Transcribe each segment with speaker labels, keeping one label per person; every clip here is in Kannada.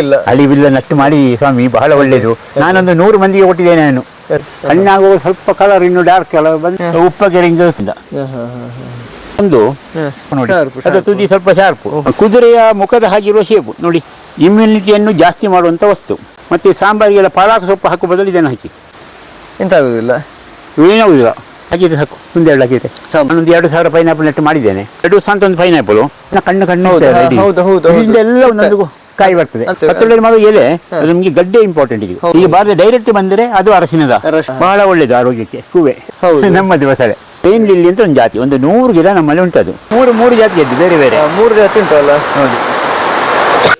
Speaker 1: ಇಲ್ಲ.
Speaker 2: ಅಳಿವಿಲ್ಲ ನಟ್ಟು ಮಾಡಿ ಸ್ವಾಮಿ ಬಹಳ ಒಳ್ಳೇದು. ನಾನೊಂದು ನೂರು ಮಂದಿಗೆ ಕೊಟ್ಟಿದ್ದೇನೆ ನಾನು. ಹಣ್ಣಾಗುವ ಸ್ವಲ್ಪ ಕಲರ್ ಇನ್ನು ಡಾರ್ಕ್ ಕಲರ್ ಬಂದು ಉಪ್ಪಗೆರೆಯಿಂದ ಒಂದು ನೋಡಿ ಅದು ತುದಿ ಸ್ವಲ್ಪ ಶಾರ್ಪ್. ಕುದುರೆಯ ಮುಖದ ಹಾಗಿರುವ ಶೇಪು. ನೋಡಿ ಇಮ್ಯುನಿಟಿಯನ್ನು ಜಾಸ್ತಿ ಮಾಡುವಂತ ವಸ್ತು. ಮತ್ತೆ ಸಾಂಬಾರಿಗೆಲ್ಲ ಪಾಲಾಕ ಸೊಪ್ಪು ಹಾಕುವ ಬದಲು ಇದನ್ನು ಹಾಕಿ.
Speaker 1: ಎಂತ ಆಗುದಿಲ್ಲ
Speaker 2: ಏನಾಗುದಿಲ್ಲ ಹಾಕಿದ್ರೆ ಸಾಕು ಒಂದೆರಡು ಹಾಕಿದೆ ನಾನೊಂದು ಎರಡು ಸಾವಿರ ಪೈನಾಪಲ್ ನೆಟ್ಟು ಮಾಡಿದ್ದೇನೆ. ಎರಡು ಸಾಂತ ಅಂತ ಒಂದು ಪೈನಾಪಲ್ ಕಣ್ಣು ಕಣ್ಣು
Speaker 1: ಹೌದು, ಹೌದು.
Speaker 2: ಎಲ್ಲ ಒಂದೊಂದು ಕಾಯಿ ಬರ್ತದೆ.
Speaker 1: ಮತ್ತೆ-
Speaker 2: ಪತ್ರೊಳ್ಳಿ ಮಾಡುವ ಎಲೆ ಅದು ನಮಗೆ ಗಡ್ಡೆ ಇಂಪಾರ್ಟೆಂಟ್ ಈಗ ಈಗ ಬಾರದೆ ಡೈರೆಕ್ಟ್ ಬಂದರೆ ಅದು ಅರಸಿನದ. ಬಹಳ ಒಳ್ಳೇದು ಆರೋಗ್ಯಕ್ಕೆ ಹೂವೆ.
Speaker 1: ಹೌದು.
Speaker 2: ನಮ್ಮ ದಿವಸ ಪೇನ್ ಲಿಲ್ಲಿ ಅಂತ ಒಂದು ಜಾತಿ ಒಂದು ನೂರು ಗಿಡ ನಮ್ಮಲ್ಲಿ ಅದು. ಮೂರು ಮೂರು ಜಾತಿ ಇದ್ದು ಬೇರೆ ಬೇರೆ.
Speaker 1: ಮೂರು ಜಾತಿ ಉಂಟಲ್ಲ?
Speaker 2: ನೋಡಿ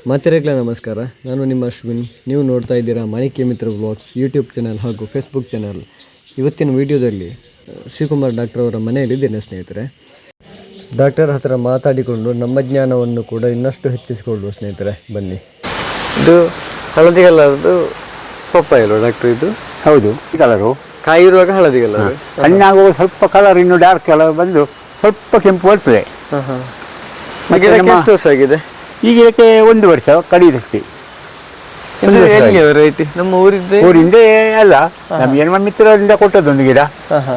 Speaker 1: ಮಾತೆರೆಗ್ಲ ನಮಸ್ಕಾರ. ನಾನು ನಿಮ್ಮ ಅಶ್ವಿನ್. ನೀವು ನೋಡ್ತಾ ಇದ್ದೀರಾ Manikya Mitra vlogs YouTube channel ಹಾಗೂ ಫೇಸ್ಬುಕ್ ಚಾನಲ್ ಇವತ್ತಿನ ವಿಡಿಯೋದಲ್ಲಿ ಶಿವಕುಮಾರ್ ಶ್ರೀಕುಮಾರ್ ಡಾಕ್ಟರ್ ಅವರ ಮನೆಯಲ್ಲಿದ್ದೇನೆ ಸ್ನೇಹಿತರೆ. ಡಾಕ್ಟರ್ ಹತ್ರ ಮಾತಾಡಿಕೊಂಡು ನಮ್ಮ ಜ್ಞಾನವನ್ನು ಕೂಡ ಇನ್ನಷ್ಟು ಹೆಚ್ಚಿಸಿಕೊಳ್ಳುವ ಸ್ನೇಹಿತರೆ ಬನ್ನಿ. ಇದು ಹಳದಿ ಕಲರ್ದು ಪಪ್ಪಾಯ ಅಲ್ವಾ ಡಾಕ್ಟರ್ ಇದು?
Speaker 2: ಹೌದು. ಈ ಕಲರು.
Speaker 1: ಕಾಯಿ ಇರುವಾಗ ಹಳದಿ ಕಲರ್.
Speaker 2: ಹಣ್ಣಾಗುವ ಸ್ವಲ್ಪ ಕಲರ್ ಇನ್ನು ಡಾರ್ಕ್ ಕಲರ್ ಬಂದು ಸ್ವಲ್ಪ ಕೆಂಪು ಬರ್ತದೆ. ಮತ್ತೆ
Speaker 1: ಗಿಡಕ್ಕೆ
Speaker 2: ನಮ್ಮ-
Speaker 1: ಎಷ್ಟು ವರ್ಷ ಆಗಿದೆ?
Speaker 2: ಈಗ ಇದಕ್ಕೆ ಒಂದು ವರ್ಷ ಕಡಿದಷ್ಟೇ
Speaker 1: ವೆರೈಟಿ ನಮ್ಮ ಊರಿದ್ದೆ?
Speaker 2: ಊರಿಂದ ಅಲ್ಲ. ನಮ್ಗೆ ನಮ್ಮ ಮಿತ್ರರಿಂದ ಕೊಟ್ಟದ್ದೊಂದು ಗಿಡ.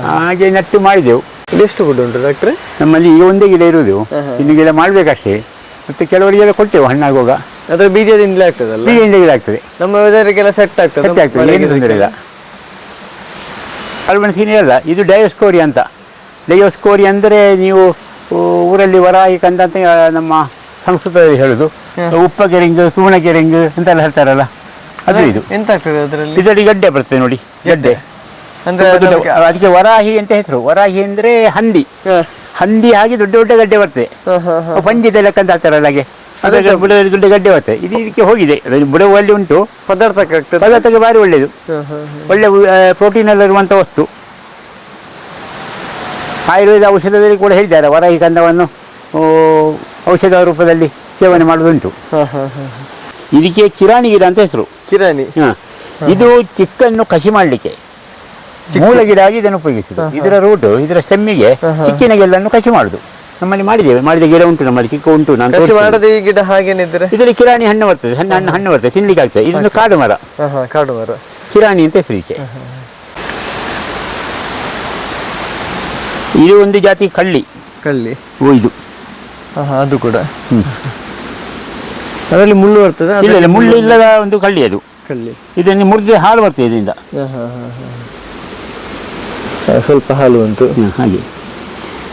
Speaker 2: ಹಾಗೆ ನಟ್ಟು ಮಾಡಿದೆವು.
Speaker 1: ಎಷ್ಟು ಫುಡ್ ಉಂಟು ಡಾಕ್ಟ್ರೆ
Speaker 2: ನಮ್ಮಲ್ಲಿ ಈ ಒಂದೇ ಗಿಡ ಇರುವುದು. ಇನ್ನು ಗಿಡ ಮಾಡಬೇಕಷ್ಟೇ. ಮತ್ತೆ ಕೆಲವರಿಗೆಲ್ಲ ಕೊಡ್ತೇವೆ ಹಣ್ಣಾಗುವಾಗ
Speaker 1: ಅದರ ಬೀಜದಿಂದಲೇ ಆಗ್ತದಲ್ಲ?
Speaker 2: ಬೀಜದಿಂದ ಗಿಡ ಆಗ್ತದೆ.
Speaker 1: ನಮ್ಮ ವೆದರಿಗೆಲ್ಲ ಸೆಟ್ ಆಗ್ತದೆ.
Speaker 2: ಸೆಟ್ ಆಗ್ತದೆ ಏನು ತೊಂದರೆ ಇಲ್ಲ. ಅಲ್ಬಣಸಿನಿ ಅಲ್ಲ ಇದು ಡಯೋಸ್ಕೋರಿ ಅಂತ. ಡಯೋಸ್ಕೋರಿ ಅಂದರೆ ನೀವು ಊರಲ್ಲಿ ವರಾಯಿ ಕಂದ ಅಂತ ನಮ್ಮ ಸಂಸ್ಕೃತದಲ್ಲಿ ಹೇಳುದು. ತೂಣ ಕೆರೆಂಗ್ ಅಂತೆಲ್ಲ ಹೇಳ್ತಾರಲ್ಲ? ಅದು ಇದು.
Speaker 1: ಎಂತ ಆಗ್ತದೆ ಅದರಲ್ಲಿ?
Speaker 2: ಇದರಲ್ಲಿ ಗಡ್ಡೆ ಬರ್ತದೆ ನೋಡಿ ಗಡ್ಡೆ.
Speaker 1: ಅಂದ್ರೆ
Speaker 2: ಅದಕ್ಕೆ ವರಾಹಿ ಅಂತ ಹೆಸರು. ವರಾಹಿ ಅಂದ್ರೆ ಹಂದಿ. ಹಂದಿ ಹಾಗೆ ದೊಡ್ಡ ದೊಡ್ಡ ಗಡ್ಡೆ ಬರ್ತದೆ. ಪಂಜಿದ ಲೆಕ್ಕ ಅಂತ ಹೇಳ್ತಾರಲ್ಲ ಹಾಗೆ. ಬುಡದಲ್ಲಿ ದೊಡ್ಡ ಗಡ್ಡೆ ಬರ್ತದೆ. ಇದು ಇದಕ್ಕೆ ಹೋಗಿದೆ. ಬುಡವಲ್ಲಿ ಉಂಟು.
Speaker 1: ಪದಾರ್ಥಕ್ಕೆ
Speaker 2: ಪದಾರ್ಥಕ್ಕೆ ಭಾರಿ ಒಳ್ಳೆಯದು. ಒಳ್ಳೆ ಪ್ರೋಟೀನ್ ಎಲ್ಲ ಇರುವಂಥ ವಸ್ತು. ಆಯುರ್ವೇದ ಔಷಧದಲ್ಲಿ ಕೂಡ ಹೇಳಿದ್ದಾರೆ. ವರಾಹಿ ಕಂದವನ್ನು ಔಷಧ ರೂಪದಲ್ಲಿ ಸೇವನೆ
Speaker 1: ಮಾಡುದುಂಟು.
Speaker 2: ಇದಕ್ಕೆ ಕಿರಾಣಿ ಗಿಡ ಅಂತ ಹೆಸರು.
Speaker 1: ಕಿರಾಣಿ.
Speaker 2: ಹ. ಇದು ಚಿಕ್ಕನ್ನು ಕಸಿ ಮಾಡಲಿಕ್ಕೆ. ಮೂಲ ಗಿಡ ಆಗಿ ಇದನ್ನು ಉಪಯೋಗಿಸುದು. ಇದರ ರೂಟ್ ಇದರ ಸ್ಟೆಮ್ಮಿಗೆ ಚಿಕ್ಕಿನ ಗೆಲ್ಲನ್ನು ಕಸಿ ಮಾಡುದು. ನಮ್ಮಲ್ಲಿ ಮಾಡಿದ್ದೇವೆ. ಮಾಡಿದ ಗಿಡ ಉಂಟು ನಮ್ಮಲ್ಲಿ ಚಿಕ್ಕ ಉಂಟು ನಾನು.
Speaker 1: ಮಾಡದೆ ಈ ಗಿಡ ಹಾಗೇನಿದ್ರೆ
Speaker 2: ಇದರಲ್ಲಿ ಕಿರಾಣಿ ಹಣ್ಣು ಬರ್ತದೆ. ಹಣ್ಣು ಹಣ್ಣು ಹಣ್ಣು ಬರ್ತದೆ. ತಿನ್ಲಿಕ್ಕೆ ಆಗ್ತದೆ. ಇದೊಂದು ಕಾಡು ಮರ
Speaker 1: ಕಾಡು ಮರ
Speaker 2: ಕಿರಾಣಿ ಅಂತ ಹೆಸರಿಕೆ ಇದು ಒಂದು ಜಾತಿ ಕಳ್ಳಿ.
Speaker 1: ಕಳ್ಳಿ.
Speaker 2: ಓ ಇದು.
Speaker 1: ಅದು ಕೂಡ. ಅದರಲ್ಲಿ ಮುಳ್ಳು ಬರ್ತದೆ
Speaker 2: ಇಲ್ಲ ಇಲ್ಲ ಮುಳ್ಳು ಇಲ್ಲದ ಒಂದು ಕಳ್ಳಿ ಅದು.
Speaker 1: ಕಳ್ಳಿ.
Speaker 2: ಇದನ್ನು ಮುರಿದ್ರೆ ಹಾಳು ಬರ್ತದೆ ಇದರಿಂದ.
Speaker 1: ಸ್ವಲ್ಪ ಹಾಲು ಉಂಟು.
Speaker 2: ಹಾಗೆ.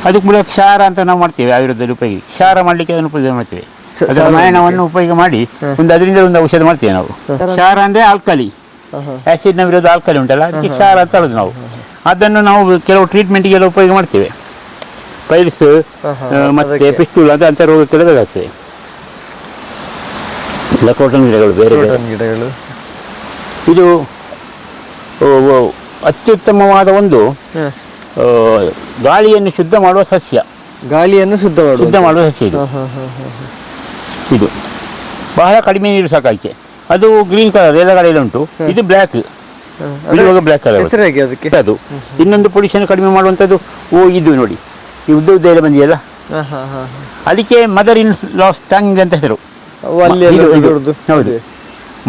Speaker 2: ಅದು ಕೂಡ ಕ್ಷಾರ ಅಂತ ನಾವು ಮಾಡ್ತೇವೆ ಆಯುರ್ವೇದದಲ್ಲಿ ಉಪಯೋಗ. ಕ್ಷಾರ ಮಾಡಲಿಕ್ಕೆ ಅದನ್ನು ಉಪಯೋಗ ಮಾಡ್ತೇವೆ.
Speaker 1: ಸ-
Speaker 2: ಅದರ ಮಾಯಣವನ್ನು ಉಪಯೋಗ ಮಾಡಿ ಒಂದು ಅದರಿಂದ ಒಂದು ಔಷಧ ಮಾಡ್ತೇವೆ ನಾವು. ಕ್ಷಾರ ಅಂದರೆ ಆಲ್ಕಲಿ. ಆ್ಯಸಿಡ್ನ ವಿರೋಧ ಆಲ್ಕಲಿ ಉಂಟಲ್ಲ ಅದಕ್ಕೆ ಕ್ಷಾರ ಅಂತ ಹೇಳೋದು ನಾವು. ಅದನ್ನು ನಾವು ಕೆಲವು ಟ್ರೀಟ್ಮೆಂಟ್ಗೆಲ್ಲ ಉಪಯೋಗ ಮಾಡ್ತೇವೆ. ಪೈಲ್ಸ್ ಮತ್ತೆ
Speaker 1: ಅದಕ್ಕೆ.
Speaker 2: ಪಿಸ್ಟೂಲ್ ಅಂತ ಅಂತ ರೋಗಕ್ಕೆಲ್ಲ ಬೇಕಾಗ್ತದೆ. ಲಕೋಟನ್ ಗಿಡಗಳು ಬೇರೆ
Speaker 1: ಗಿಡಗಳು.
Speaker 2: ಇದು ಓ, ಓ, ಅತ್ಯುತ್ತಮವಾದ ಒಂದು ಗಾಳಿಯನ್ನು ಶುದ್ಧ ಮಾಡುವ ಸಸ್ಯ.
Speaker 1: ಗಾಳಿಯನ್ನು ಶುದ್ಧ ಮಾಡುವ
Speaker 2: ಶುದ್ಧ ಮಾಡುವ ಸಸ್ಯ ಇದು. ಇದು. ಬಹಳ ಕಡಿಮೆ ನೀರು ಸಾಕಾಯ್ಕೆ. ಅದು ಗ್ರೀನ್ ಕಲರ್ ಎಲ್ಲ ಕಡೆಯಲ್ಲಿ ಉಂಟು ಇದು ಬ್ಲ್ಯಾಕ್. ಇವಾಗ ಬ್ಲ್ಯಾಕ್ ಕಲರ್
Speaker 1: ಅದಕ್ಕೆ?
Speaker 2: ಅದು. ಇನ್ನೊಂದು ಪೊಲ್ಯೂಷನ್ ಕಡಿಮೆ ಮಾಡುವಂಥದ್ದು ಓ ಇದು ನೋಡಿ. ಈ ಉದ್ದ ಉದ್ದ ಎಲ್ಲ ಬಂದಿದೆಯಲ್ಲ. ಅದಕ್ಕೆ ಮದರ್ ಇನ್ ಲಾಸ್ ಟಂಗ್ ಅಂತ ಹೆಸರು. ಹೌದು.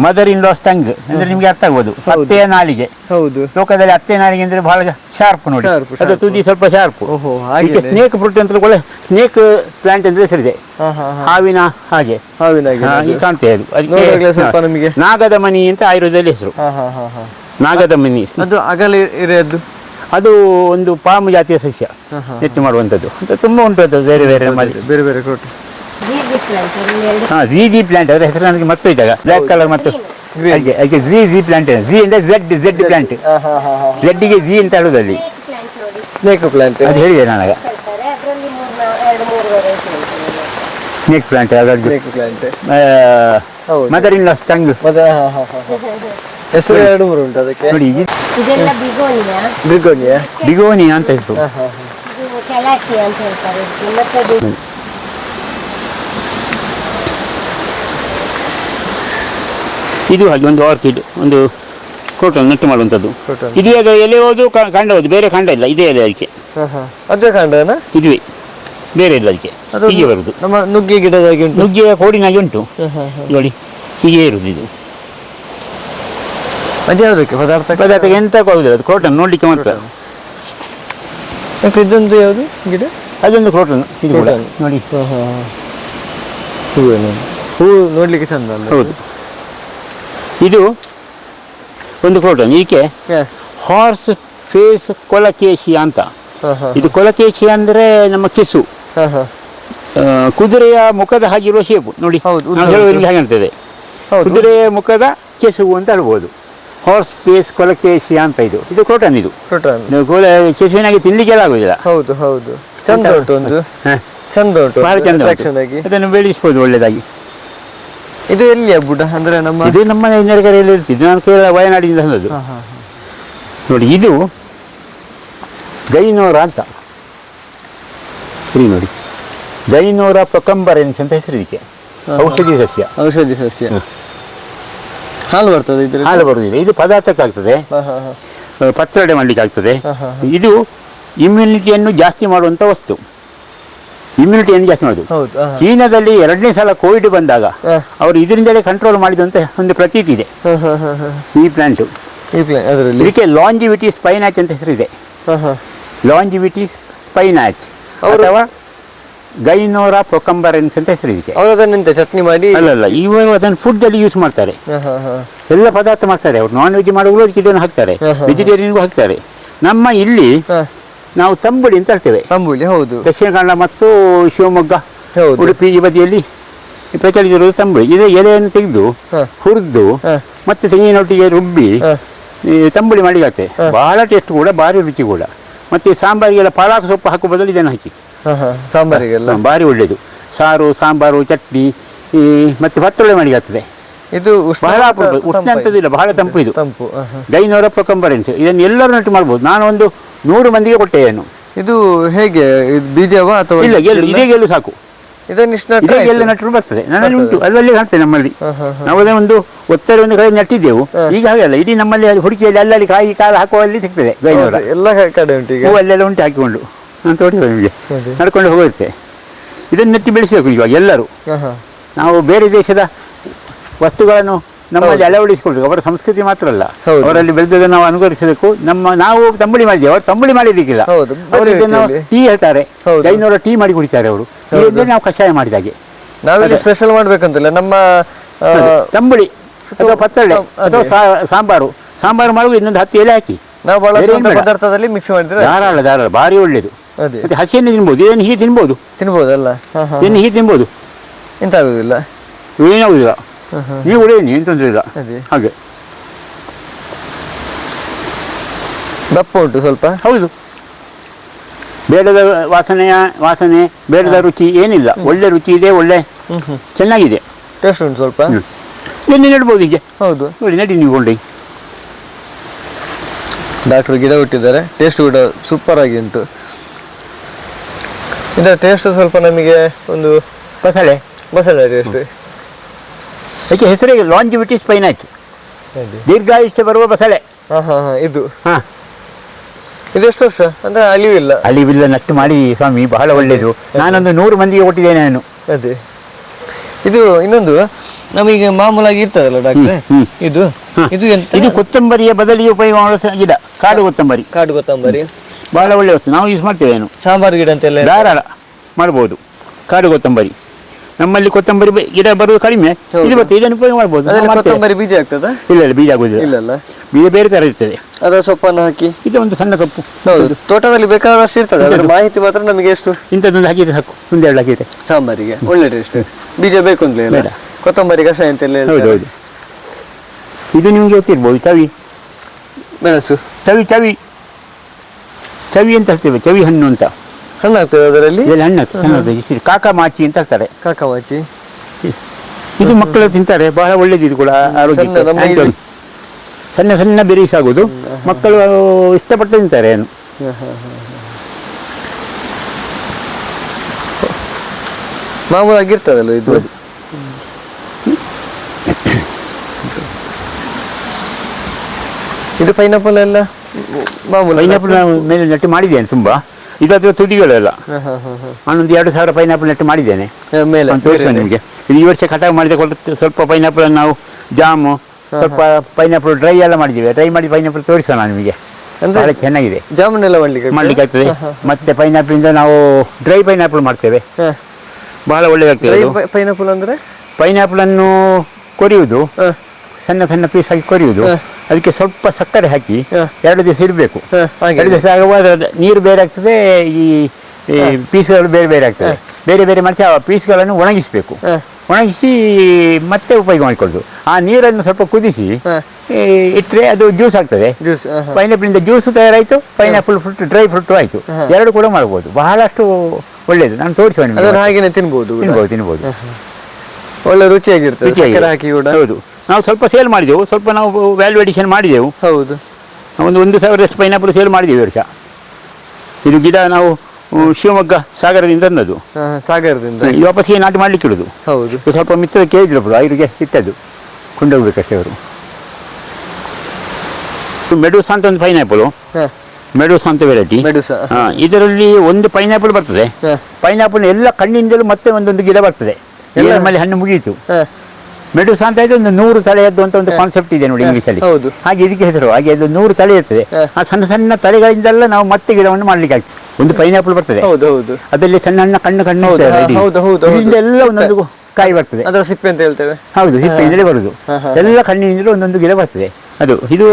Speaker 2: ಮದರ್ ಇನ್ ಲಾಸ್ ತಂಗ್ ಅಂದ್ರೆ ನಿಮ್ಗೆ ಅರ್ಥ ಆಗ್ಬೋದು. ಅತ್ತೆಯ ನಾಲಿಗೆ
Speaker 1: ಹೌದು.
Speaker 2: ಲೋಕದಲ್ಲಿ ಅತ್ತೆ ನಾಲಿಗೆ ಅಂದ್ರೆ ಬಹಳ ಶಾರ್ಪ್ ನೋಡಿ. ಅದು ತುದಿ ಸ್ವಲ್ಪ ಶಾರ್ಪ್ ಇದಕ್ಕೆ
Speaker 1: ಹಾಗೆ
Speaker 2: ಸ್ನೇಕ್ ಫ್ರೂಟ್ ಅಂತ ಕೂಡ ಸ್ನೇಕ್ ಪ್ಲಾಂಟ್ ಅಂದ್ರೆ ಹೆಸರಿದೆ. ಹಾವಿನ ಹಾಗೆ. ಕಾಣ್ತೇವೆ ಅದು.
Speaker 1: ಸ್ವಲ್ಪ
Speaker 2: ಅದಕ್ಕೆ ನಾಗದ ಮನಿ ಅಂತ ಆಯುರ್ವೇದದಲ್ಲಿ ಹೆಸರು. ನಾಗದ ಮನಿ
Speaker 1: ಅದು ಅಗಲ ಇರೋದು
Speaker 2: ಅದು ಒಂದು ಪಾಮ್ ಜಾತಿಯ ಸಸ್ಯ.
Speaker 1: ಹ, ಹ.
Speaker 2: ನೆಟ್ಟು ಮಾಡುವಂಥದ್ದು. ತುಂಬ ಉಂಟು ಅದು ಬೇರೆ ಬೇರೆ
Speaker 1: ಬೇರೆ ಬೇರೆ
Speaker 2: ಹಾ ಜಿ ಜಿ ಪ್ಲಾಂಟ್ ಅದರ ಹೆಸರು ನನಗೆ ಮತ್ತೆ ಇದ್ದಾಗ. ಬ್ಲಾಕ್ ಕಲರ್ ಮತ್ತು ಅದಕ್ಕೆ ಜಿ ಜಿ ಪ್ಲಾಂಟ್ ಜಿ ಅಂದ್ರೆ ಝೆಡ್ ಝೆಡ್ ಪ್ಲಾಂಟ್ ಝೆಡ್ಗೆ ಜಿ ಅಂತ ಹೇಳುದಲ್ಲಿ
Speaker 1: ಸ್ನೇಕ್ ಪ್ಲಾಂಟ್
Speaker 2: ಅದು ಹೇಳಿದೆ ನನಗೆ.
Speaker 3: ಅದರಲ್ಲಿ ಮೂರು ಎರಡು ಮೂರು ವೆರೈಟಿ
Speaker 2: ಸ್ನೇಕ್ ಪ್ಲಾಂಟ್ ಅದರದ್ದು.
Speaker 1: ಸ್ನೇಕ್ ಪ್ಲಾಂಟ್ ಹೌದು.
Speaker 2: ಮದರ್ ಇನ್ ಲಾಸ್ ಟಂಗ್
Speaker 1: ಮತ್ತೆ ಹ, ಹ, ಹ, ಹ. ಹೆಸರು ಎರಡು ಮೂರು ಉಂಟು ಅದಕ್ಕೆ?
Speaker 2: ನೋಡಿ
Speaker 3: ಬಿಗೋನಿಯಾ?
Speaker 1: ಬಿರ್ಗೋನಿಯಾ
Speaker 2: ಬಿಗೋನಿ ಅಂತ ಹೆಸರು
Speaker 1: ಹ, ಹ, ಹ.
Speaker 3: ಇದು
Speaker 2: ಹಾಗೆ ಒಂದು ಆರ್ಕಿಡ್ ಒಂದು ಕ್ರೋಟನ್ ನೆಟ್ಟು ಮಾಡುವಂಥದ್ದು. ಇದು ಅದು ಎಲೆ ಹೋದು ಕಾಂಡ ಹೋದು ಬೇರೆ ಕಾಂಡ ಇಲ್ಲ ಇದೇ ಎಲೆ ಅದಕ್ಕೆ.
Speaker 1: ಅದೇ ಕಾಂಡನ?
Speaker 2: ಇದುವೇ ಬೇರೆ ಇಲ್ಲ ಅದಕ್ಕೆ.
Speaker 1: ಅದು
Speaker 2: ಹೀಗೆ ಬರುದು.
Speaker 1: ನಮ್ಮ ನುಗ್ಗೆ ಗಿಡದಾಗಿ ಉಂಟು.
Speaker 2: ನುಗ್ಗೆಯ ಕೋಡಿನಾಗಿ ಉಂಟು. ನೋಡಿ ಹೀಗೆ ಇರುದು ಇದು.
Speaker 1: ಅದೇ ಪದಾರ್ಥ
Speaker 2: ಪದಾರ್ಥಕ್ಕೆ ಎಂತ ಕೊಡುದಿಲ್ಲ ಅದು ಕ್ರೋಟನ್ ನೋಡ್ಲಿಕ್ಕೆ ಮಾತ್ರ.
Speaker 1: ಮತ್ತೆ ಇದೊಂದು ಯಾವುದು ಗಿಡ?
Speaker 2: ಅದೊಂದು ಕ್ರೋಟನ್ ಇದು ಕೂಡ. ನೋಡಿ.
Speaker 1: ಹೂವು ನೋಡ್ಲಿಕ್ಕೆ ಚಂದ
Speaker 2: ಹೌದು. ಇದು ಒಂದು ಫೋಟೋ ಇದಕ್ಕೆ ಹಾರ್ಸ್ ಫೇಸ್ ಕೊಲಕೇಶಿ ಅಂತ. ಇದು ಕೊಲಕೇಶಿ ಅಂದರೆ ನಮ್ಮ ಕೆಸು. ಕುದುರೆಯ ಮುಖದ ಹಾಗಿರುವ ಶೇಪು ನೋಡಿ ಹೇಳುವವರಿಗೆ ಹಾಗೆ ಕುದುರೆಯ ಮುಖದ ಕೆಸುವು ಅಂತ ಹೇಳ್ಬೋದು. ಹಾರ್ಸ್ ಫೇಸ್ ಕೊಲಕೇಶಿ ಅಂತ ಇದು. ಇದು ಕ್ರೋಟನ್ ಇದು. ಕೋಲ ಕೆಸುವಿನಾಗೆ ತಿನ್ಲಿಕ್ಕೆಲ್ಲ ಆಗುದಿಲ್ಲ.
Speaker 1: ಹೌದು ಹೌದು. ಚಂದ ಉಂಟು ಒಂದು. ಚಂದ ಉಂಟು
Speaker 2: ಬಹಳ ಚಂದ ಉಂಟು. ಅದನ್ನು ಬೆಳೆಸ್ಬೋದು ಒಳ್ಳೆದಾಗಿ.
Speaker 1: ಇದು ಎಲ್ಲಿ ಬುಡ ಅಂದ್ರೆ ನಮ್ಮ
Speaker 2: ಇದು ನಮ್ಮ ನೆರೆಕರೆಯಲ್ಲಿ ಇರ್ತಿದ್ದು ನಾನು ಕೇರಳ ವಯನಾಡಿನಿಂದ ತಂದದ್ದು ನೋಡಿ ಇದು ಜೈನೋರ ಅಂತ. ಇಲ್ಲಿ ನೋಡಿ. ಜೈನೋರ ಪ್ರೊಕಂಬರೆನ್ಸ್ ಅಂತ ಹೆಸರು ಇದಕ್ಕೆ. ಔಷಧಿ ಸಸ್ಯ.
Speaker 1: ಔಷಧಿ ಸಸ್ಯ. ಹಾಲು ಬರ್ತದೆ ಇದು
Speaker 2: ಹಾಲು ಬರುವುದಿಲ್ಲ ಇದು ಪದಾರ್ಥಕ್ಕಾಗ್ತದೆ. ಪತ್ರೊಡೆ ಮಾಡಲಿಕ್ಕೆ ಆಗ್ತದೆ ಇದು ಇಮ್ಯುನಿಟಿಯನ್ನು ಜಾಸ್ತಿ ಮಾಡುವಂಥ ವಸ್ತು. ಇಮ್ಯುನಿಟಿಯನ್ನು ಜಾಸ್ತಿ ಮಾಡೋದು. ಚೀನಾದಲ್ಲಿ ಎರಡನೇ ಸಲ ಕೋವಿಡ್ ಬಂದಾಗ. ಅವರು ಇದರಿಂದಲೇ ಕಂಟ್ರೋಲ್ ಮಾಡಿದಂತೆ ಒಂದು ಪ್ರತೀತಿ ಇದೆ. ಈ ಪ್ಲಾಂಟ್ ಇದಕ್ಕೆ ಲಾಂಜಿವಿಟಿ ಸ್ಪೈನಾಚ್ ಅಂತ ಹೆಸರಿದೆ. ಲಾಂಜಿವಿಟಿ ಸ್ಪೈನಾಚ್
Speaker 1: ಆಚ್
Speaker 2: ಅಥವಾ ಗೈನೋರಾ ಪೊಕಂಬರೆನ್ಸ್ ಅಂತ ಹೆಸರು ಇದಕ್ಕೆ
Speaker 1: ಅವರು ಅದನ್ನೆಂತ ಚಟ್ನಿ ಮಾಡಿ
Speaker 2: ಅಲ್ಲ ಇವರು ಅದನ್ನು ಫುಡ್ಡಲ್ಲಿ ಯೂಸ್ ಮಾಡ್ತಾರೆ. ಎಲ್ಲ ಪದಾರ್ಥ ಮಾಡ್ತಾರೆ ಅವರು ನಾನ್ ವೆಜ್ ಮಾಡುವುದಕ್ಕೆ ಇದನ್ನು ಹಾಕ್ತಾರೆ. ವೆಜಿಟೇರಿಯನ್ಗೂ ಹಾಕ್ತಾರೆ ನಮ್ಮ ಇಲ್ಲಿ ನಾವು ತಂಬುಳಿ ಅಂತ ಹೇಳ್ತೇವೆ.
Speaker 1: ತಂಬುಳಿ ಹೌದು.
Speaker 2: ದಕ್ಷಿಣ ಕನ್ನಡ ಮತ್ತು ಶಿವಮೊಗ್ಗ ಉಡುಪಿ ಈ ಬದಿಯಲ್ಲಿ ಪ್ರಚಲಿಸಿರುವುದು ತಂಬುಳಿ. ಇದರ ಎಲೆಯನ್ನು ತೆಗೆದು. ಹುರಿದು. ಮತ್ತೆ ತೆಂಗಿನೊಟ್ಟಿಗೆ ರುಬ್ಬಿ ತಂಬುಳಿ ಮಾಡಿಗತ್ತೆ ಬಹಳ ಟೇಸ್ಟ್ ಕೂಡ ಭಾರಿ ರುಚಿ ಕೂಡ. ಮತ್ತೆ ಸಾಂಬಾರಿಗೆಲ್ಲ ಪಾಲಾಕ್ ಸೊಪ್ಪು ಹಾಕುವ ಬದಲು ಇದನ್ನು ಹಾಕಿ.
Speaker 1: ಸಾಂಬಾರಿಗೆಲ್ಲ?
Speaker 2: ಭಾರಿ ಒಳ್ಳೆಯದು. ಸಾರು ಸಾಂಬಾರು ಚಟ್ನಿ ಈ ಮತ್ತೆ ಪತ್ರೊಳೆ ಮಾಡಿಗಾಗ್ತದೆ
Speaker 1: ಇದು
Speaker 2: ಬಹಳ. ಉಷ್ಣ ಅಂತದಿಲ್ಲ ಬಹಳ ತಂಪು ಇದು.
Speaker 1: ತಂಪು ದೈನೂರ.
Speaker 2: ಗೈನವರ ಇದನ್ನು ಎಲ್ಲರೂ ನಟ್ಟು ಮಾಡ್ಬೋದು. ನಾನು ಒಂದು ನೂರು ಮಂದಿಗೆ ಕೊಟ್ಟೆ ಏನು?
Speaker 1: ಇದು ಹೇಗೆ ಇದು ಬೀಜವಾ ಅಥವಾ
Speaker 2: ಇಲ್ಲ ಗೆಲ್ಲು ಇದೇ ಗೆಲ್ಲು ಸಾಕು.
Speaker 1: ಇದನ್ನ ಇಷ್ಟು
Speaker 2: ಇದೇ ಗೆಲ್ಲು. ಬರ್ತದೆ. ನನ್ನಲ್ಲಿ ಉಂಟು ಅಲ್ಲಲ್ಲಿ ಕಾಣ್ತದೆ ನಮ್ಮಲ್ಲಿ. ನಾವು ಅದೇ ಒಂದು ಒತ್ತರ ಒಂದು ಕಡೆ ನಟ್ಟಿದ್ದೆವು. ಈಗ ಹಾಗಲ್ಲ ಇಡೀ ನಮ್ಮಲ್ಲಿ ಅಲ್ಲಿ ಹುಡುಕಿಯಲ್ಲಿ ಅಲ್ಲಲ್ಲಿ ಕಾಯಿ ಕಾಲು ಹಾಕುವಲ್ಲಿ ಸಿಗ್ತದೆ ಗೈನವರ
Speaker 1: ಎಲ್ಲ ಕಡೆ ಉಂಟು ಈಗ.
Speaker 2: ಹೂ ಅಲ್ಲೆಲ್ಲ ಉಂಟು ಹಾಕಿಕೊಂಡು. ನಾನು ತೋರಿಸ್ತೇವೆ ನಿಮಗೆ. ನಡ್ಕೊಂಡು ಹೋಗಿರುತ್ತೆ ಇದನ್ನು ನೆಟ್ಟಿ ಬೆಳೆಸಬೇಕು ಇವಾಗ ಎಲ್ಲರೂ. ನಾವು ಬೇರೆ ದೇಶದ ವಸ್ತುಗಳನ್ನು ನಮ್ಮಲ್ಲಿ ಅಳವಡಿಸಿಕೊಳ್ಬೇಕು ಅವರ ಸಂಸ್ಕೃತಿ ಮಾತ್ರ ಅಲ್ಲ. ಅವರಲ್ಲಿ ಬೆಳೆದ ನಾವು ಅನುಕರಿಸಬೇಕು. ನಮ್ಮ ನಾವು ತಂಬುಳಿ ಮಾಡಿದ್ವಿ ಅವರು ತಂಬುಳಿ
Speaker 1: ಮಾಡಿದ್ದಕ್ಕಿಲ್ಲ
Speaker 2: ಅವರು ಇದನ್ನು ಟೀ ಹೇಳ್ತಾರೆ. ಜೈನವರ ಟೀ ಮಾಡಿ ಕುಡಿತಾರೆ ಅವರು. ಇದನ್ನೇ ನಾವು ಕಷಾಯ ಮಾಡಿದಾಗೆ.
Speaker 1: ನಾವಿಲ್ಲಿ ಸ್ಪೆಷಲ್ ಮಾಡ್ಬೇಕಂತಿಲ್ಲ. ನಮ್ಮ
Speaker 2: ತಂಬಳಿ ಅಥವಾ
Speaker 1: ಪತ್ತಳೆ
Speaker 2: ಅಥವಾ ಸಾಂಬಾರು. ಸಾಂಬಾರು ಮಾಡುವ ಇನ್ನೊಂದು ಹತ್ತು ಎಲೆ ಹಾಕಿ.
Speaker 1: ನಾವು ಬಳಸುವಂತ
Speaker 2: ಬೇರೆ
Speaker 1: ಪದಾರ್ಥದಲ್ಲಿ ಮಿಕ್ಸ್ ಮಾಡಿದ್ರೆ
Speaker 2: ಧಾರಾಳ ಧಾರಾಳ. ಭಾರಿ
Speaker 1: ಒಳ್ಳೇದು.
Speaker 2: ಮತ್ತೆ ಹಸಿಯನ್ನು ತಿನ್ಬೋದು. ಇದನ್ನು ಹೀಗೆ ತಿನ್ಬೋದು.
Speaker 1: ತಿನ್ಬೋದಲ್ಲ.
Speaker 2: ಇದನ್ನು ಹೀಗೆ ತಿನ್ಬೋದು.
Speaker 1: ಎಂತ ಆಗುದಿಲ್ಲ.
Speaker 2: ಏನಾಗುದಿಲ್ಲ. ನೀವು ಉಳಿಯೇನಿ ಏನು ತೊಂದರೆ ಇಲ್ಲ
Speaker 1: ಅದೇ.
Speaker 2: ಹಾಗೆ.
Speaker 1: ದಪ್ಪ ಉಂಟು ಸ್ವಲ್ಪ?
Speaker 2: ಹೌದು. ಬೇಡದ ವಾಸನೆಯ ವಾಸನೆ ಬೇಡದ ರುಚಿ ಏನಿಲ್ಲ. ಒಳ್ಳೆ ರುಚಿ ಇದೆ ಒಳ್ಳೆ ಚೆನ್ನಾಗಿದೆ.
Speaker 1: ಟೇಸ್ಟ್ ಉಂಟು ಸ್ವಲ್ಪ?
Speaker 2: ಎಲ್ಲಿ ಎಣ್ಣೆ ನೆಡ್ಬೋದು ಹೀಗೆ.
Speaker 1: ಹೌದು.
Speaker 2: ನೋಡಿ ನಡಿ ನೀವು ಕೊಂಡೋಗಿ
Speaker 1: ಡಾಕ್ಟರ್ ಗಿಡ ಹುಟ್ಟಿದ್ದಾರೆ. ಟೇಸ್ಟ್ ಕೂಡ ಸೂಪರ್ ಆಗಿ ಉಂಟು. ಇದರ ಟೇಸ್ಟ್ ಸ್ವಲ್ಪ ನಮಗೆ ಒಂದು
Speaker 2: ಬಸಳೆ
Speaker 1: ಬಸಳೆ ಟೇಸ್ಟ್
Speaker 2: ಅದಕ್ಕೆ ಹೆಸರಿಗೆ ಲಾಂಜಿವಿಟಿ ಸ್ಪೈನಾಚ್ ದೀರ್ಘಾಯುಷ್ಯ ಬರುವ ಬಸಳೆ.
Speaker 1: ಹಾ ಹಾ ಹಾ ಇದು.
Speaker 2: ಹಾಂ.
Speaker 1: ಇದು ಎಷ್ಟು ವರ್ಷ? ಅಂದ್ರೆ ಅಳಿವಿಲ್ಲ.
Speaker 2: ಅಲಿವಿಲ್ಲ ನಟ್ಟು ಮಾಡಿ ಸ್ವಾಮಿ ಬಹಳ ಒಳ್ಳೆಯದು ನಾನೊಂದು ನೂರು ಮಂದಿಗೆ ಕೊಟ್ಟಿದ್ದೇನೆ ನಾನು.
Speaker 1: ಅದೇ. ಇದು ಇನ್ನೊಂದು ನಮಗೆ ಮಾಮೂಲಾಗಿ ಇರ್ತದಲ್ಲ ಡಾಕ್ಟ್ರೆ. ಇದು ಇದು ಎಂತ?
Speaker 2: ಇದು ಕೊತ್ತಂಬರಿಯ ಬದಲಿಗೆ ಉಪಯೋಗ ಮಾಡುವ ಸ- ಗಿಡ ಕಾಡು ಕೊತ್ತಂಬರಿ.
Speaker 1: ಕಾಡು ಕೊತ್ತಂಬರಿ.
Speaker 2: ಬಹಳ ಒಳ್ಳೆ ವಸ್ತು. ನಾವು ಯೂಸ್ ಮಾಡ್ತೇವೆ ಏನು?
Speaker 1: ಸಾಂಬಾರು ಗಿಡ ಅಂತೆಲ್ಲ
Speaker 2: ಧಾರಾಳ ಮಾಡ್ಬೋದು. ಕಾಡು ಕೊತ್ತಂಬರಿ. ನಮ್ಮಲ್ಲಿ ಕೊತ್ತಂಬರಿ ಗಿಡ ಬರೋದು ಕಡಿಮೆ. ಇದು ಬರ್ತದೆ ಇದನ್ನು ಉಪಯೋಗ ಮಾಡ್ಬೋದು. ನಾವು ಮಾಡ್ತೇವೆ.
Speaker 1: ಕೊತ್ತಂಬರಿ ಬೀಜ ಆಗ್ತದ?
Speaker 2: ಇಲ್ಲ ಇಲ್ಲ ಬೀಜ ಆಗುದಿಲ್ಲ.
Speaker 1: ಇಲ್ಲಲ್ಲ
Speaker 2: ಬೀಜ ಬೇರೆ ತರ ಇರ್ತದೆ.
Speaker 1: ಅದರ ಸೊಪ್ಪನ್ನು ಹಾಕಿ?
Speaker 2: ಇದು ಒಂದು ಸಣ್ಣ ಸೊಪ್ಪು.
Speaker 1: ಹೌದು. ತೋಟದಲ್ಲಿ ಬೇಕಾದಷ್ಟು ಇರ್ತದೆ. ಅದರ ಮಾಹಿತಿ ಮಾತ್ರ ನಮಗೆ ಎಷ್ಟು?
Speaker 2: ಇಂಥದ್ದೊಂದು ಹಾಕಿದ್ರೆ ಸಾಕು. ಒಂದೆರಡು ಹಾಕಿದ್ರೆ.
Speaker 1: ಸಾಂಬಾರಿಗೆ. ಒಳ್ಳೆ ಟೇಸ್ಟ್ ಬೀಜ ಬೇಕು ಅಂತ ಇಲ್ಲ.
Speaker 2: ಬೇಡ.
Speaker 1: ಕೊತ್ತಂಬರಿ ಕಷಾಯ ಅಂತೆಲ್ಲ
Speaker 2: ಹೌದು
Speaker 1: ಹೇಳ್ತಾರೆ.
Speaker 2: ಹೌದು ಇದು ನಿಮಗೆ ಗೊತ್ತಿರ್ಬೋದು ತವಿ
Speaker 1: ಮೆಣಸು.
Speaker 2: ತವಿ ತವಿ ಚವಿ ಅಂತ ಹೇಳ್ತೇವೆ ಚವಿ ಹಣ್ಣು ಅಂತ.
Speaker 1: ಹಣ್ಣು ಆಗ್ತದೆ ಅದರಲ್ಲಿ?
Speaker 2: ಇದೆಲ್ಲ ಹಣ್ಣು ಸಣ್ಣದು ಕಾಕ ಮಾಚಿ ಅಂತ ಹೇಳ್ತಾರೆ.
Speaker 1: ಕಾಕಮಾಚಿ
Speaker 2: ಇದು ಮಕ್ಕಳು ತಿಂತಾರೆ ಬಹಳ ಒಳ್ಳೇದು ಇದು ಕೂಡ ಆರೋಗ್ಯಕ್ಕೆ
Speaker 1: ಸಣ್ಣ ನಮ್ಮ ಇದು-
Speaker 2: ಸಣ್ಣ ಸಣ್ಣ ಬೆರೀಸ್ ಆಗೋದು ಮಕ್ಕಳು ಇಷ್ಟಪಟ್ಟು ತಿಂತಾರೆ ಏನು.
Speaker 1: ಮಾಮೂಲಾಗಿರ್ತದಲ್ಲ ಇದು? ಇದು ಪೈನಾಪಲ್ ಎಲ್ಲ ಮಾಮೂಲು
Speaker 2: ಪೈನಾಪಲ್ ಮೇಲೆ ನೆಟ್ಟು ಮಾಡಿದ್ದೇನೆ ತುಂಬ. ಇದಾದ್ರೆ ತುದಿಗಳೆಲ್ಲ. ನಾನೊಂದು ಎರಡು ಸಾವಿರ ಪೈನಾಪಲ್ ನೆಟ್ಟು ಮಾಡಿದ್ದೇನೆ.
Speaker 1: ಮೇಲೆ
Speaker 2: ನಾನು ನಿಮಗೆ. ಇದು ಈ ವರ್ಷ ಕಟಾವು ಮಾಡಿದ ಕೊಟ್ಟು ಸ್ವಲ್ಪ ಪೈನಾಪಲ್ ನಾವು ಜಾಮು ಸ್ವಲ್ಪ ಪೈನಾಪಲ್ ಡ್ರೈ ಎಲ್ಲ ಮಾಡಿದ್ದೇವೆ. ಡ್ರೈ ಮಾಡಿ ಪೈನಾಪಲ್ ತೋರಿಸೋಣ ನಿಮಗೆ. ಬಹಳ ಚೆನ್ನಾಗಿದೆ.
Speaker 1: ಜಾಮೂನೆಲ್ಲ ಮಾಡಲಿಕ್ಕೆ
Speaker 2: ಮಾಡ್ಲಿಕ್ಕೆ ಆಗ್ತದಾ? ಮತ್ತೆ ಪೈನಾಪಲ್ ಇಂದ ನಾವು ಡ್ರೈ ಪೈನಾಪಲ್ ಮಾಡ್ತೇವೆ. ಬಹಳ ಒಳ್ಳೆದಾಗ್ತದೆ
Speaker 1: ಪೈನಾಪಲ್ ಅಂದ್ರೆ?
Speaker 2: ಪೈನಾಪಲ್ ಅನ್ನು ಕೊರಿಯುವುದು. ಸಣ್ಣ ಸಣ್ಣ ಪೀಸ್ ಆಗಿ ಕೊರಿಯುವುದು. ಅದಕ್ಕೆ ಸ್ವಲ್ಪ ಸಕ್ಕರೆ ಹಾಕಿ ಎರಡು ದಿವಸ ಇರಬೇಕು.
Speaker 1: ಹಾಗೆ.
Speaker 2: ಎರಡು ದಿವಸ ಆಗುವಾಗ ನೀರು ಬೇರೆ ಆಗ್ತದೆ ಈ ಈ ಪೀಸ್ಗಳು ಬೇರೆ ಬೇರೆ ಆಗ್ತದೆ. ಬೇರೆ ಬೇರೆ ಮಾಡಿಸಿ ಆ ಪೀಸ್ಗಳನ್ನು ಒಣಗಿಸಬೇಕು. ಒಣಗಿಸಿ ಮತ್ತೆ ಉಪಯೋಗ ಮಾಡಿಕೊಳ್ಳೋದು. ಆ ನೀರನ್ನು ಸ್ವಲ್ಪ ಕುದಿಸಿ ಇಟ್ಟರೆ ಅದು ಜ್ಯೂಸ್ ಆಗ್ತದೆ.
Speaker 1: ಜ್ಯೂಸ್
Speaker 2: ಪೈನಾಪಲ್ ಇಂದ ಜ್ಯೂಸ್ ತಯಾರಾಯಿತು ಪೈನಾಪಲ್ ಫ್ರೂಟ್ ಡ್ರೈ ಫ್ರೂಟ್ ಆಯಿತು. ಎರಡು ಕೂಡ ಮಾಡ್ಬೋದು. ಬಹಳಷ್ಟು ಒಳ್ಳೆಯದು ನಾನು ತೋರಿಸುವ
Speaker 1: ಹಾಗೇನೆ ತಿನ್ಬೋದು
Speaker 2: ತಿನ್ಬೋದು ತಿನ್ಬೋದು.
Speaker 1: ಒಳ್ಳೆ ರುಚಿಯಾಗಿರ್ತದೆ ಹಾಕಿ ಕೂಡ.
Speaker 2: ಹೌದು. ನಾವು ಸ್ವಲ್ಪ ಸೇಲ್ ಮಾಡಿದೆವು ಸ್ವಲ್ಪ ನಾವು ವ್ಯಾಲ್ಯೂ ಅಡಿಷನ್ ಮಾಡಿದೆವು.
Speaker 1: ಹೌದು.
Speaker 2: ಒಂದು ಒಂದು ಸಾವಿರದಷ್ಟು ಪೈನಾಪಲ್ ಸೇಲ್ ಮಾಡಿದೆವು ವರ್ಷ. ಇದು ಗಿಡ ನಾವು ಶಿವಮೊಗ್ಗ ಸಾಗರದಿಂದ ತಂದದ್ದು.
Speaker 1: ಸಾಗರದಿಂದ.
Speaker 2: ಇದು ವಾಪಸ್ಸಿಗೆ ನಾಟಿ ಮಾಡ್ಲಿಕ್ಕೆ ಇಡುದು
Speaker 1: ಹೌದು
Speaker 2: ಸ್ವಲ್ಪ ಮಿಕ್ಸರ್ ಕೇಳಿದ್ರು ಬಿಡು ಐರಿಗೆ ಇಟ್ಟದ್ದು. ಕೊಂಡೋಗ್ಬೇಕಷ್ಟೇ ಅವರು. ಮೆಡೂಸ್ ಅಂತ ಒಂದು ಪೈನಾಪಲ್ ಮೆಡೂಸ್ ಅಂತ ವೆರೈಟಿ ಇದರಲ್ಲಿ ಒಂದು ಪೈನಾಪಲ್ ಬರ್ತದೆ. ಪೈನಾಪಲ್ ಎಲ್ಲ ಕಣ್ಣಿಂದಲೂ ಮತ್ತೆ ಒಂದೊಂದು ಗಿಡ ಬರ್ತದೆ.
Speaker 1: ಎಲ್ಲ?
Speaker 2: ನಮ್ಮಲ್ಲಿ ಹಣ್ಣು ಮುಗಿಯಿತು. ಮೆಡುಸ ಅಂತ ಹೇಳಿದ್ರೆ ಒಂದು ನೂರು ತಲೆಯದ್ದು ಅಂತ ಒಂದು ಕಾನ್ಸೆಪ್ಟ್ ಇದೆ ನೋಡಿ ಇಂಗ್ಲೀಷಲ್ಲಿ
Speaker 1: ಹೌದು.
Speaker 2: ಹಾಗೆ ಇದಕ್ಕೆ ಹೆಸರು ಹಾಗೆ ಅದು ನೂರು ತಲೆ ಇರ್ತದೆ. ಆ ಸಣ್ಣ ಸಣ್ಣ ತಲೆಗಳಿಂದೆಲ್ಲ ನಾವು ಮತ್ತೆ ಗಿಡವನ್ನು ಮಾಡ್ಲಿಕ್ಕೆ ಆಗ್ತದೆ ಒಂದು ಪೈನಾಪಲ್ ಬರ್ತದೆ.
Speaker 1: ಹೌದು ಹೌದು.
Speaker 2: ಅದರಲ್ಲಿ ಸಣ್ಣ ಸಣ್ಣ ಕಣ್ಣು ಕಣ್ಣು
Speaker 1: ಹೌದು. ಹೌದು,
Speaker 2: ಒಂದೊಂದು ಕಾಯಿ ಬರ್ತದೆ.
Speaker 1: ಅದರ ಸಿಪ್ಪೆ ಅಂತ ಹೇಳ್ತೇವೆ.
Speaker 2: ಹೌದು ಸಿಪ್ಪೆಯಿಂದಲೇ ಬರುದು. ಎಲ್ಲ ಕಣ್ಣಿನಿಂದಲೂ ಒಂದೊಂದು ಗಿಡ ಬರ್ತದೆ. ಅದು ಇದು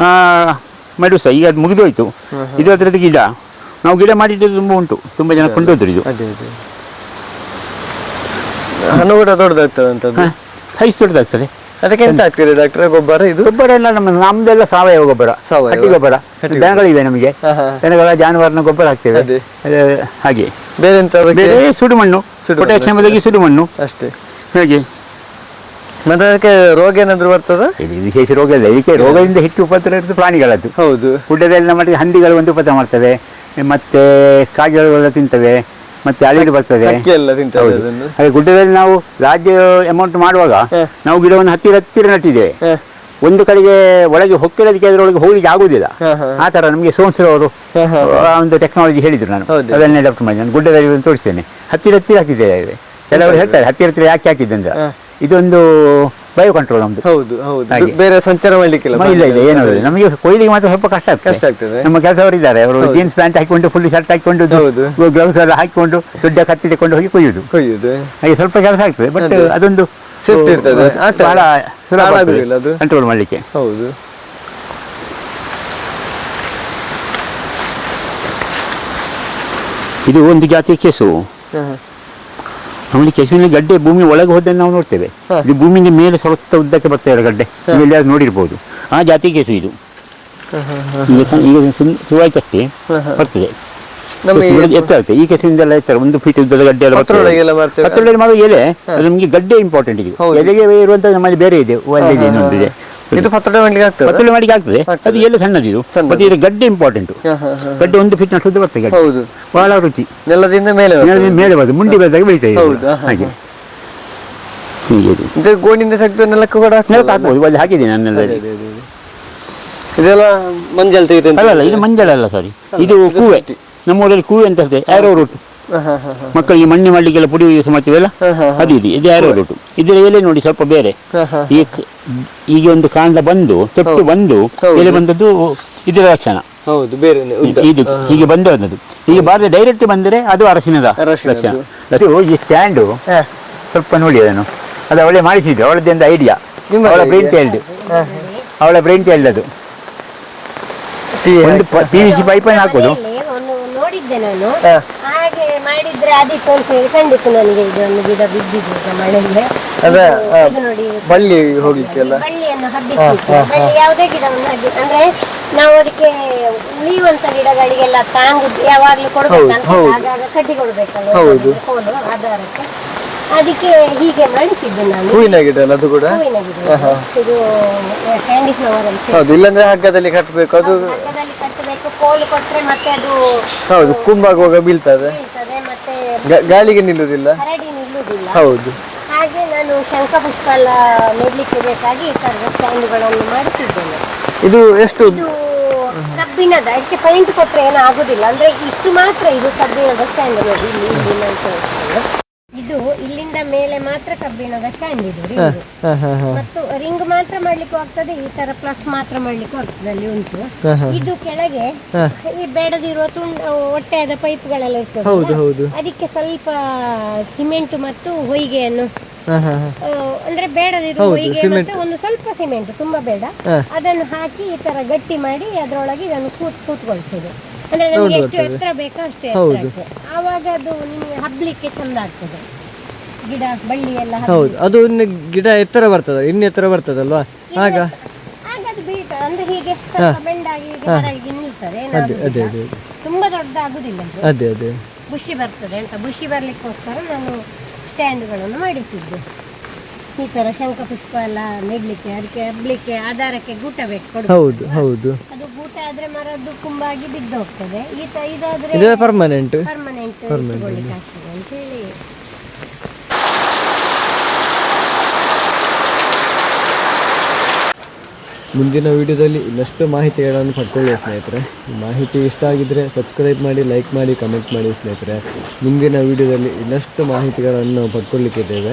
Speaker 2: ಆ, ಮೆಡುಸ ಈಗ ಅದು ಮುಗಿದೋಯ್ತು. ಇದು ಅದರದ್ದು ಗಿಡ. ನಾವು ಗಿಡ ಮಾಡಿದ್ದು ತುಂಬ ಉಂಟು. ತುಂಬ ಜನ ಕೊಂಡೋದ್ರು ಇದು.
Speaker 1: ಹಣ್ಣು ಕೂಡ
Speaker 2: ಸೈಜ್ ದೊಡ್ಡದಾಗ್ತದೆ
Speaker 1: ಅದಕ್ಕೆ ಎಂತ ಆಗ್ತದೆ ಡಾಕ್ಟರ್ ಗೊಬ್ಬರ ಇದು?
Speaker 2: ಗೊಬ್ಬರ ಎಲ್ಲ ನಮ್ಮ ನಮ್ದೆಲ್ಲ ಸಾವಯವ ಗೊಬ್ಬರ.
Speaker 1: ಸಾವಯವ.
Speaker 2: ಹಟ್ಟಿ ಗೊಬ್ಬರ.
Speaker 1: ಹಟ್ಟಿ
Speaker 2: ದನಗಳಿವೆ ನಮಗೆ.
Speaker 1: ಹಾ, ಹಾ.
Speaker 2: ದನಗಳ ಜಾನುವಾರನ ಗೊಬ್ಬರ ಹಾಕ್ತೇವೆ.
Speaker 1: ಅದೇ.
Speaker 2: ಅದು ಹಾಗೆ.
Speaker 1: ಬೇರೆ ಎಂತ ಅದಕ್ಕೆ?
Speaker 2: ಬೇರೆ ಸುಡುಮಣ್ಣು.
Speaker 1: ಸುಡುಮಣ್ಣು.
Speaker 2: ಪೊಟ್ಯಾಷಿಯಂ
Speaker 1: ಬದಲಿಗೆ
Speaker 2: ಸುಡು ಮಣ್ಣು
Speaker 1: ಅಷ್ಟೇ.
Speaker 2: ಹೇಗೆ.
Speaker 1: ಮತ್ತೆ ಅದಕ್ಕೆ ರೋಗ ಏನಾದ್ರು ಬರ್ತದ?
Speaker 2: ಇದು ವಿಶೇಷ ರೋಗ ಇಲ್ಲ. ಇದಕ್ಕೆ ರೋಗದಿಂದ ಹೆಚ್ಚು ಉಪದ್ರ ಇರೋದು ಪ್ರಾಣಿಗಳದ್ದು.
Speaker 1: ಹೌದು.
Speaker 2: ಗುಡ್ಡದಲ್ಲಿ ನಮ್ಮ ಹಂದಿಗಳು ಒಂದು ಉಪದ್ರ ಮಾಡ್ತವೆ. ಮತ್ತೆ ಕಾಗೆಗಳೆಲ್ಲ ತಿಂತವೆ. ಮತ್ತೆ ಅಳಿದು ಬರ್ತದೆ.
Speaker 1: ಅದೇ ಎಲ್ಲ ತಿಂತದೆ
Speaker 2: ಹೌದು.
Speaker 1: ಅದನ್ನು.
Speaker 2: ಹಾಗೆ ಗುಡ್ಡದಲ್ಲಿ ನಾವು ರಾಜ್ಯ ಅಮೌಂಟ್ ಮಾಡುವಾಗ ನಾವು ಗಿಡವನ್ನು ಹತ್ತಿರ ಹತ್ತಿರ ನಟ್ಟಿದ್ದೇವೆ ಒಂದು ಕಡೆಗೆ ಒಳಗೆ ಹೊಕ್ಕಿರೋದಕ್ಕೆ ಅದರೊಳಗೆ ಹೋಗ್ಲಿಕ್ಕೆ ಆಗುದಿಲ್ಲ
Speaker 1: ಹ, ಹ.
Speaker 2: ಆ ತರ ನಮಗೆ ಸೋಮಸರ್ ಅವರು. ಆ ಒಂದು ಟೆಕ್ನಾಲಜಿ ಹೇಳಿದ್ರು ನಾನು.
Speaker 1: ಹೌದು.
Speaker 2: ಅದನ್ನೇ ಅಡಾಪ್ಟ್ ಮಾಡಿ ನಾನು ಗುಡ್ಡದಲ್ಲಿ ಒಂದು ತೋರಿಸ್ತೇನೆ. ಹತ್ತಿರ ಹತ್ತಿರ ಹಾಕಿದ್ದೇವೆ. ಕೆಲವರು ಹೇಳ್ತಾರೆ ಹತ್ತಿರ ಹತ್ತಿರ ಯಾಕೆ ಹಾಕಿದ್ದೆ ಅಂತ. ಇದೊಂದು ಬಯೋ ಕಂಟ್ರೋಲ್ ನಮ್ದು.
Speaker 1: ಹೌದು ಹೌದು. ಬೇರೆ ಸಂಚಾರ ಮಾಡ್ಲಿಕ್ಕಿಲ್ಲ
Speaker 2: ಇಲ್ಲ ಇಲ್ಲ ಏನೂ ನಮಗೆ ಕೊಯ್ಲಿಗೆ ಮಾತ್ರ ಸ್ವಲ್ಪ ಕಷ್ಟ ಆಗ್ತದೆ.
Speaker 1: ಕಷ್ಟ ಆಗ್ತದೆ.
Speaker 2: ನಮ್ಮ ಕೆಲಸವರು ಇದ್ದಾರೆ ಅವರು ಜೀನ್ಸ್ ಪ್ಯಾಂಟ್ ಹಾಕಿಕೊಂಡು ಫುಲ್ ಶರ್ಟ್ ಹಾಕಿಕೊಂಡು. ಗ್ಲೌಸ್ ಎಲ್ಲ ಹಾಕಿಕೊಂಡು ದೊಡ್ಡ ಕತ್ತಿ ತಕೊಂಡು ಹೋಗಿ ಕೊಯ್ಯುದು.
Speaker 1: ಕೊಯ್ಯುದು.
Speaker 2: ಹಾಗೆ ಸ್ವಲ್ಪ ಕೆಲಸ ಆಗ್ತದೆ. ಬಟ್ ಅದೊಂದು
Speaker 1: ಇರ್ತದೆ.
Speaker 2: ಬಹಳ ಸುಲಭ. ಕಂಟ್ರೋಲ್ ಮಾಡಲಿಕ್ಕೆ.
Speaker 1: ಹೌದು.
Speaker 2: ಇದು ಒಂದು ಜಾತಿಯ ಕೆಸು.
Speaker 1: ಹ,
Speaker 2: ಕೆಸುವಿನಲ್ಲಿ ಗಡ್ಡೆ ಭೂಮಿ ಒಳಗೆ ಹೋದನ್ನು ನಾವು ನೋಡ್ತೇವೆ. ಇದು ಭೂಮಿಯಿಂದ ಮೇಲೆ ಸ್ವಲ್ಪ ಉದ್ದಕ್ಕೆ ಬರ್ತದೆ ಗಡ್ಡೆ. ನೀವು ಎಲ್ಲಿಯಾದ್ರೂ ನೋಡಿರ್ಬೋದು. ಆ ಜಾತಿ ಕೆಸು ಇದು. ಈಗ ಈಗ ಶುರುವಾಯ್ತಷ್ಟೇ. ಬರ್ತದೆ. ಎತ್ತಾಗುತ್ತೆ ಈ ಕೆಸುವಿಂದೆಲ್ಲ ಎತ್ತಾರೆ ಒಂದು ಫೀಟ್ ಉದ್ದದ ಗಡ್ಡೆ ಎಲ್ಲ. ಪತ್ರೊಳಗೆ ಮಾಡುವ ಎಲೆ ನಮಗೆ ಗಡ್ಡೆ ಇಂಪಾರ್ಟೆಂಟ್ ಇದು. ಎಲೆಗೆ ಇರುವಂತ ನಮ್ಮಲ್ಲಿ ಬೇರೆ ಇದೆ. ಒಳ್ಳೆ ಇದೆ
Speaker 1: ಹ, ಹ,
Speaker 2: ಇನ್ನೊಂದಿದೆ.
Speaker 1: ಇದು ಪತ್ರೊಡೆ ಮಾಡ್ಲಿಕ್ಕೆ ಆಗ್ತದೆ?
Speaker 2: ಪತ್ರೊಡೆ ಮಾಡ್ಲಿಕ್ಕೆ ಆಗ್ತದೆ. ಅದು ಎಲ್ಲ ಸಣ್ಣದು. ಇದು ಮತ್ತೆ ಇದು ಗಡ್ಡೆ ಇಂಪಾರ್ಟೆಂಟ್. ಗಡ್ಡೆ ಒಂದು ಫೀಟ್ ನಷ್ಟು ಬರ್ತದೆ ಗಡ್ಡೆ.
Speaker 1: ಹೌದು.
Speaker 2: ಬಹಳ ರುಚಿ.
Speaker 1: ನೆಲದಿಂದ ಮೇಲೆ ನೆಲದಿಂದ
Speaker 2: ಮೇಲೆ- ಬರ್ತದೆ. ಮುಂಡಿ ಬೆಳೆದಾಗ ಬೆಳೀತಾ ಇದೆ ಹಾಗೆ. ಹೀಗೆ
Speaker 1: ಗೋಣಿಂದ ತೆಗೆದು ನೆಲಕ್ಕೆ ಕೂಡ
Speaker 2: ನೆಲಕ್ಕೆ ಹಾಕ್ಬೋದು. ಅಲ್ಲಿ ಹಾಕಿದ್ದೀನಿ
Speaker 1: ನಾನು ನೆಲದಲ್ಲಿ. ಇದೆಲ್ಲ ಮಂಜಲ್ ತೆಗೆದು
Speaker 2: ಅಲ್ಲ ಇದು ಮಂಜಲ್ ಅಲ್ಲ ಸಾರಿ ಇದು ಕೂವೆ.
Speaker 1: ನಮ್ಮ
Speaker 2: ನಮ್ಮೂರಲ್ಲಿ ಕೂವೆ ಅಂತ ಇರ್ತದೆ ಆರೋ ರೂಟ್. ಮಕ್ಕಳಿಗೆ ಮಣ್ಣಿ ಮಾಡಲಿಕ್ಕೆಲ್ಲ ಪುಡಿ ಯೂಸ್ ಮಾಡ್ತೀವಲ್ಲ. ಅದು ಇದು. ಇದು ಯಾರೋ ರೂಟು ಇದರ ಎಲೆ ನೋಡಿ ಸ್ವಲ್ಪ ಬೇರೆ. ಈ ಈಗ ಒಂದು ಕಾಂಡ ಬಂದು ತೊಟ್ಟು ಬಂದು. ಎಲೆ ಬಂದದ್ದು ಇದರ ಲಕ್ಷಣ.
Speaker 1: ಹೌದು ಬೇರೆ
Speaker 2: ಇದು. ಹೀಗೆ ಬಂದು ಬಂದದ್ದು. ಈಗ ಬಾರದೆ ಡೈರೆಕ್ಟ್ ಬಂದರೆ ಅದು ಅರಸಿನದ. ಲಕ್ಷಣ. ಅದು ಈ ಸ್ಟ್ಯಾಂಡು ಸ್ವಲ್ಪ ನೋಡಿ ಅದನ್ನು. ಅದು ಅವಳೆ ಮಾಡಿಸಿದ್ದು. ಅವಳದ್ದೊಂದು ಐಡಿಯಾ
Speaker 1: ನಿಮ್ಮ
Speaker 2: ಅವಳ? ಬ್ರೈನ್ ಚೈಲ್ಡ್ ಅವಳ ಬ್ರೈನ್ ಚೈಲ್ಡ್ ಅದು. ಒಂದು. ಪಿ ವಿ ಸಿ ಪೈಪನ್ನು ಹಾಕೋದು.
Speaker 3: ಹಾಗೆ ಮಾಡಿದ್ರೆ ಆದಿತ್ತು ಅಂತ ಹೇಳಿ ಕಂಡಿತ್ತು ನನಗೆ ಇದೊಂದು ಗಿಡ ಬಿದ್ದಿದೆ ಈಗ ಮಳೆಗೆ
Speaker 1: ಅದೇ.
Speaker 3: ಇದು ನೋಡಿ ಇದು
Speaker 1: ಬಳ್ಳಿ ಹೋಗ್ಲಿಕ್ಕೆಲ್ಲ
Speaker 3: ಬಳ್ಳಿಯನ್ನು ಹಬ್ಬಿಸ್ಲಿಕ್ಕೆ ಬಳ್ಳಿ ಯಾವುದೇ ಗಿಡವನ್ನು ಹಬ್ಬಿ ಅಂದ್ರೆ ನಾವು ಅದಕ್ಕೆ ಉಳಿಯುವಂತ ಗಿಡಗಳಿಗೆಲ್ಲ ತಾಂಗು ಯಾವಾಗ್ಲೂ ಕೊಡ್ಬೇಕಂತ
Speaker 1: ಹೌದು.
Speaker 3: ಆಗಾಗ ಕಡ್ಡಿ ಕೊಡ್ಬೇಕಲ್ಲ
Speaker 1: ಹೌದು.
Speaker 3: ಕೋಲು ಆಧಾರಕ್ಕೆ ಅದಕ್ಕೆ ಹೀಗೆ ಮಾಡಿಸಿದ್ದು ನಾನು.
Speaker 1: ಹೂವಿನ ಗಿಡ ಅಲ್ಲ ಅದು ಕೂಡ?
Speaker 3: ಹೂವಿನ ಗಿಡ. ಇದು ಕ್ಯಾಂಡಿ ಫ್ಲವರ್ ಅಂತ
Speaker 1: ಹೌದು ಇಲ್ಲಾಂದ್ರೆ ಹಗ್ಗದಲ್ಲಿ ಕಟ್ಟಬೇಕು ಅದು
Speaker 3: ಹಗ್ಗದಲ್ಲಿ ಕಟ್ಟಬೇಕು ಕೋಲು ಕೊಟ್ಟರೆ ಮತ್ತೆ ಅದು
Speaker 1: ಹೌದು ಕುಂಬಾಗುವಾಗ ಬೀಳ್ತದೆ.
Speaker 3: ಬೀಳ್ತದೆ ಮತ್ತೆ
Speaker 1: ಗಾ- ಗಾಳಿಗೆ ನಿಲ್ಲುವುದಿಲ್ಲ?
Speaker 3: ಹರಡಿ ನಿಲ್ಲುವುದಿಲ್ಲ.
Speaker 1: ಹೌದು.
Speaker 3: ಹಾಗೆ ನಾನು ಶಂಖಪುಷ್ಪ ಎಲ್ಲ ನೆಡ್ಲಿಕ್ಕೆ ಬೇಕಾಗಿ ಈ ಥರದ ಸ್ಟ್ಯಾಂಡ್ಗಳನ್ನು ಮಾಡಿಸಿದ್ದೇನೆ.
Speaker 1: ಇದು ಎಷ್ಟು?
Speaker 3: ಇದು ಕಬ್ಬಿಣದ ಅದಕ್ಕೆ ಪೈಂಟ್ ಕೊಟ್ಟರೆ ಏನೂ ಆಗುದಿಲ್ಲ ಅಂದ್ರೆ ಇಷ್ಟು ಮಾತ್ರ ಇದು ಕಬ್ಬಿಣದ ಸ್ಟ್ಯಾಂಡ್ ನೋಡಿ ಇಲ್ಲಿ ಇಲ್ಲಿ ನಾನು ತೋರಿಸ್ತೇನೆ. ಇದು ಇಲ್ಲಿಂದ ಮೇಲೆ ಮಾತ್ರ ಕಬ್ಬಿಣದ ಸ್ಟ್ಯಾಂಡ್ ಇದು ರಿಂಗ್ ಮತ್ತು ರಿಂಗ್ ಮಾತ್ರ ಮಾಡ್ಲಿಕ್ಕೂ ಆಗ್ತದೆ ಈ ತರ ಪ್ಲಸ್ ಮಾತ್ರ ಮಾಡ್ಲಿಕ್ಕೂ ಆಗ್ತದೆ ಅಲ್ಲಿ ಉಂಟು ಇದು ಕೆಳಗೆ ಈ ಬೇಡದಿರುವ ತುಂಡ ಹೊಟ್ಟೆಯಾದ ಪೈಪ್ಗಳೆಲ್ಲ ಇರ್ತದೆ
Speaker 1: ಹೌದು ಹೌದು.
Speaker 3: ಅದಕ್ಕೆ ಸ್ವಲ್ಪ ಸಿಮೆಂಟ್ ಮತ್ತು ಹೊಯ್ಗೆಯನ್ನು ಅಂದ್ರೆ ಬೇಡದಿರುವ ಹೊಯ್ಗೆ ಮತ್ತೆ ಒಂದು ಸ್ವಲ್ಪ ಸಿಮೆಂಟ್ ತುಂಬಾ ಬೇಡ. ಅದನ್ನು ಹಾಕಿ ಈ ತರ ಗಟ್ಟಿ ಮಾಡಿ ಅದರೊಳಗೆ ಇದನ್ನು ಕೂತ್ ಕೂತ್ಕೊಳ್ಸೋದು ಅಂದ್ರೆ ನಮ್ಗೆ ಎಷ್ಟು ಎತ್ತರ ಬೇಕೋ ಅಷ್ಟೇ ಆವಾಗ ಅದು ನಿಮಗೆ ಹಬ್ಲಿಕ್ಕೆ ಚಂದ ಆಗ್ತದೆ. ಗಿಡ ಬಳ್ಳಿ ಎಲ್ಲ ಹಬ್ಬಿ-
Speaker 1: ಹೌದು ಅದು ಇನ್ನು ಗಿಡ ಎತ್ತರ ಬರ್ತದ ಇನ್ನು ಎತ್ತರ ಬರ್ತದಲ್ವಾ? ಆಗ?
Speaker 3: ಆಗ ಅದು ಬೀಳ್ತ ಅಂದ್ರೆ ಹೀಗೆ ಸ್ವಲ್ಪ ಬೆಂಡಾಗಿ ಹೀಗೆ ಹೊರಗೆ ನಿಲ್ತದೆ. ಏನಾಗುದಿಲ್ಲ.
Speaker 1: ಅದೇ ಅದೇ
Speaker 3: ತುಂಬಾ ದೊಡ್ಡದಾಗುದಿಲ್ಲ ಇದು
Speaker 1: ಅದೇ ಅದೇ.
Speaker 3: ಬುಷಿ ಬರ್ತದೆ ಅಂತ. ಬುಷಿ ಬರ್ಲಿಕ್ಕೋಸ್ಕರ ನಾನು ಸ್ಟ್ಯಾಂಡ್ಗಳನ್ನು ಮಾಡಿಸಿದ್ದು. ಈ ತರ ಶಂಖಪುಷ್ಪ ಎಲ್ಲ ನೆಡ್ಲಿಕ್ಕೆ ಅದಕ್ಕೆ ಹಬ್ಲಿಕ್ಕೆ ಆಧಾರಕ್ಕೆ ಗೂಟ ಬೇಕು ಕೊಡು
Speaker 1: ಹೌದು ಹೌದು.
Speaker 3: ಅದು ಆದ್ರೆ ಮರದ್ದು ಕುಂಬಾಗಿ ಬಿದ್ದು ಹೋಗ್ತದೆ ಈ ತ ಇದಾದ್ರೆ
Speaker 1: ಇದು ಪರ್ಮನೆಂಟ್
Speaker 3: ಪರ್ಮನೆಂಟ್ ಇಟ್ಕೊಳ್ಳಿಕ್ಕೆ ಆಗ್ತದೆ ಅಂತ ಹೇಳಿ.
Speaker 1: ಮುಂದಿನ ವಿಡಿಯೋದಲ್ಲಿ ಇನ್ನಷ್ಟು ಮಾಹಿತಿಗಳನ್ನು ಪಡ್ಕೊಳ್ಳಿ ಸ್ನೇಹಿತರೆ. ಈ ಮಾಹಿತಿ ಇಷ್ಟ ಆಗಿದ್ದರೆ ಸಬ್ಸ್ಕ್ರೈಬ್ ಮಾಡಿ ಲೈಕ್ ಮಾಡಿ ಕಮೆಂಟ್ ಮಾಡಿ ಸ್ನೇಹಿತರೆ. ಮುಂದಿನ ವಿಡಿಯೋದಲ್ಲಿ ಇನ್ನಷ್ಟು ಮಾಹಿತಿಗಳನ್ನು ಪಡ್ಕೊಳ್ಳಿಕ್ಕಿದ್ದೇವೆ